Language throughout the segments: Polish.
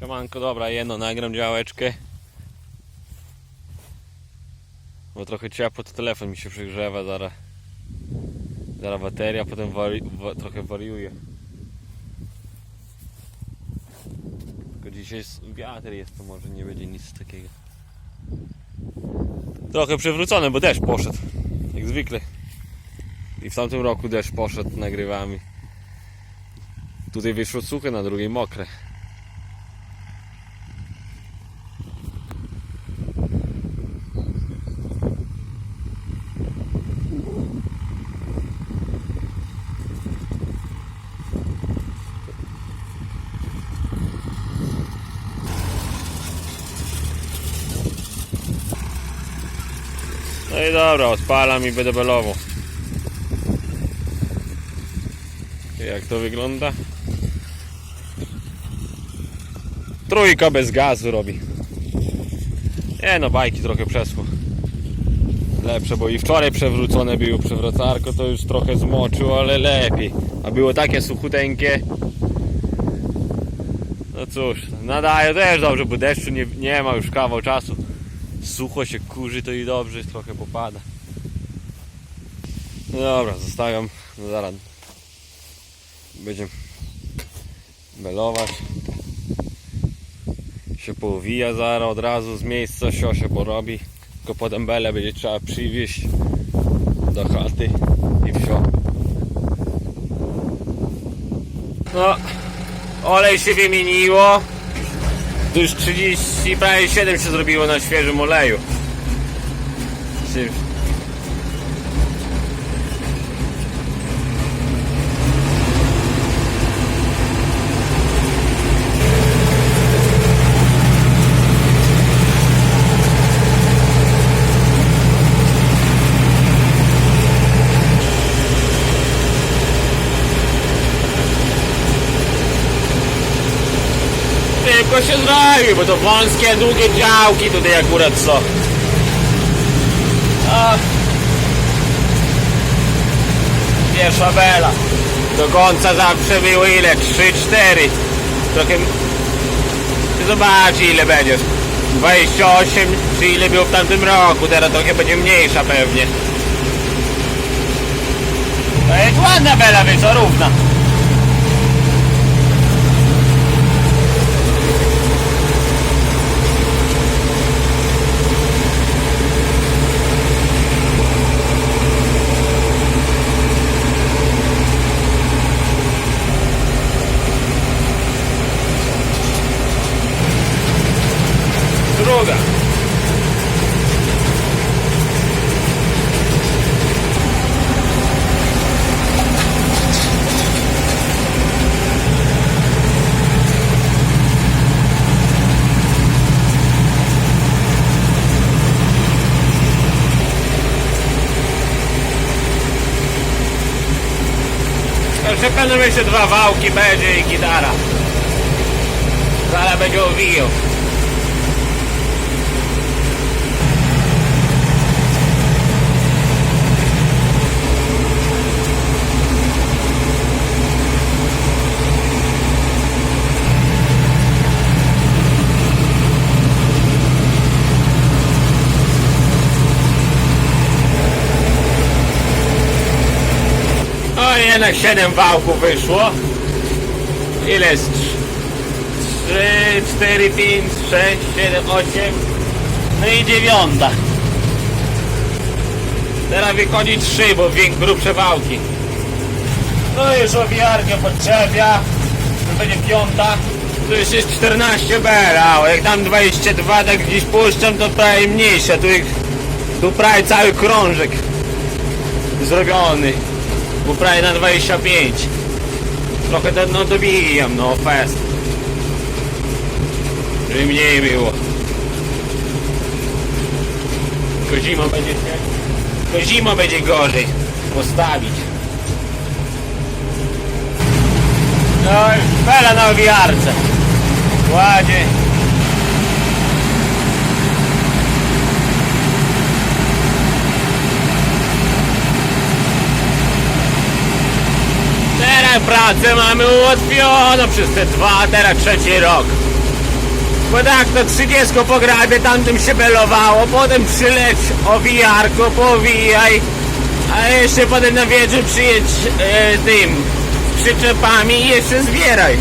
Siemanko, dobra, jedno nagram działeczkę. Bo trochę ciepło, to telefon mi się przegrzewa, zaraz. Zaraz bateria, potem wari, wa, trochę wariuje. Tylko dzisiaj wiatr jest, to może nie będzie nic takiego. Trochę przewrócone, bo deszcz poszedł. Jak zwykle. I w tamtym roku deszcz poszedł, nagrywamy. Tutaj wyszło suche, na drugiej mokre. No i dobra, odpalam i będę belował. Jak to wygląda? Trójka bez gazu robi. Nie no, bajki trochę przeszło. Lepsze, bo i wczoraj przewrócone było przewracarko, to już trochę zmoczył, ale lepiej. A było takie suchuteńkie. No cóż, nadaje też dobrze, bo deszczu nie, nie ma już kawał czasu. Sucho się kurzy, to i dobrze trochę popada. No dobra, zostawiam. No zaraz będziemy belować. Się powija zaraz od razu z miejsca, się się porobi. Tylko potem belę będzie trzeba przywieźć do chaty i wsio. No, olej się wymieniło. Tu już 30, prawie 7 się zrobiło na świeżym oleju. Się- Szybko się zrobi, bo to wąskie, długie działki tutaj akurat są. A. Pierwsza bela. Do końca zawsze było ile? 3-4. Trochę... Zobacz ile będzie. 28 czy ile było w tamtym roku. Teraz trochę będzie mniejsza pewnie. To jest ładna bela, więc równa. Będą jeszcze dwa wałki będzie i gitara. Zaraz będzie owijał. Jednak 7 wałków wyszło. Ile jest? 3, 4, 5, 6, 7, 8. No i dziewiąta. Teraz wychodzi 3, bo grubsze wałki. No już owijarkę podczepia. To będzie piąta. Tu już jest 14 bela, jak tam 22 tak gdzieś puszczam, to prawie mniejsze. Tu, tu prawie cały krążek zrobiony bo prawie na 25 trochę to no dobijam no fest. Żeby mniej było. Tylko będzie tylko będzie gorzej postawić. No i fela na ładnie Teraz pracę mamy ułatwioną przez te dwa, teraz trzeci rok. Bo tak to 30 po grabie, tamtym się belowało, potem przyleć owijarko, powijaj, a jeszcze potem na wieczór przyjedź e, tym przyczepami i jeszcze zbieraj.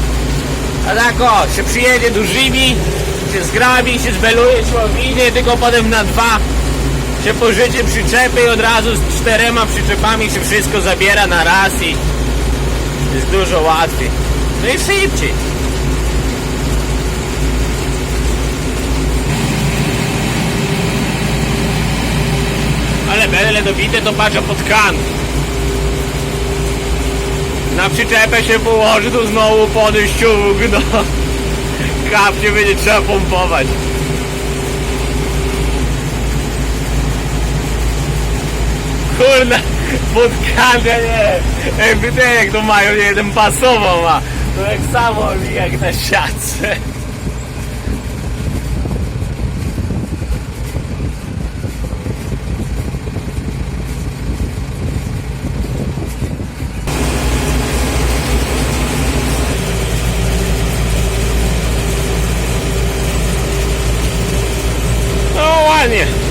A tak o, się przyjedzie dużymi, się zgrabi, się zbeluje człowinie, tylko potem na dwa się pożycie przyczepy i od razu z czterema przyczepami się wszystko zabiera na raz i jest dużo łatwiej. No i szybciej. Ale bele dobite to patrzę pod kant. Na przyczepę się położy, to znowu podejść no. Kapcie będzie trzeba pompować. Kurna, ja nie Jakby te jak to mają, jeden pasowo ma. To jak samo jak na siatce. No ładnie.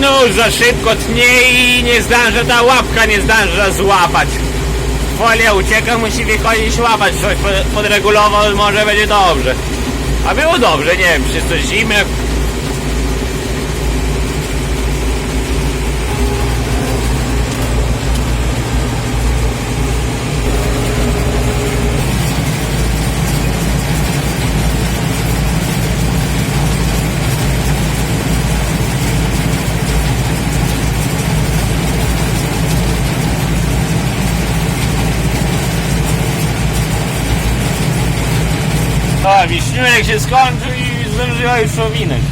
Nóż za szybko tnie i nie zdąża, ta łapka nie zdąża złapać. Folia ucieka, musi wychodzić łapać coś pod- podregulował, może będzie dobrze. A było dobrze, nie wiem, czy to zimę. A, wiśniurek się skończył i zdążyła już owinąć.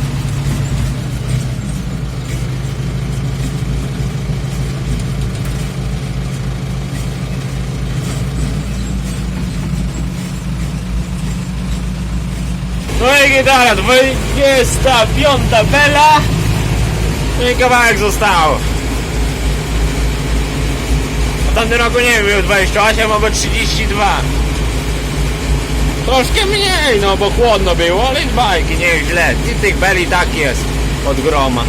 No i gitara, 25 bela. I kawałek został. W tamtym roku nie wiem, był 28 albo 32. Troszkę mniej, no bo chłodno było, ale z bajki, nie źle. I tych beli tak jest od groma.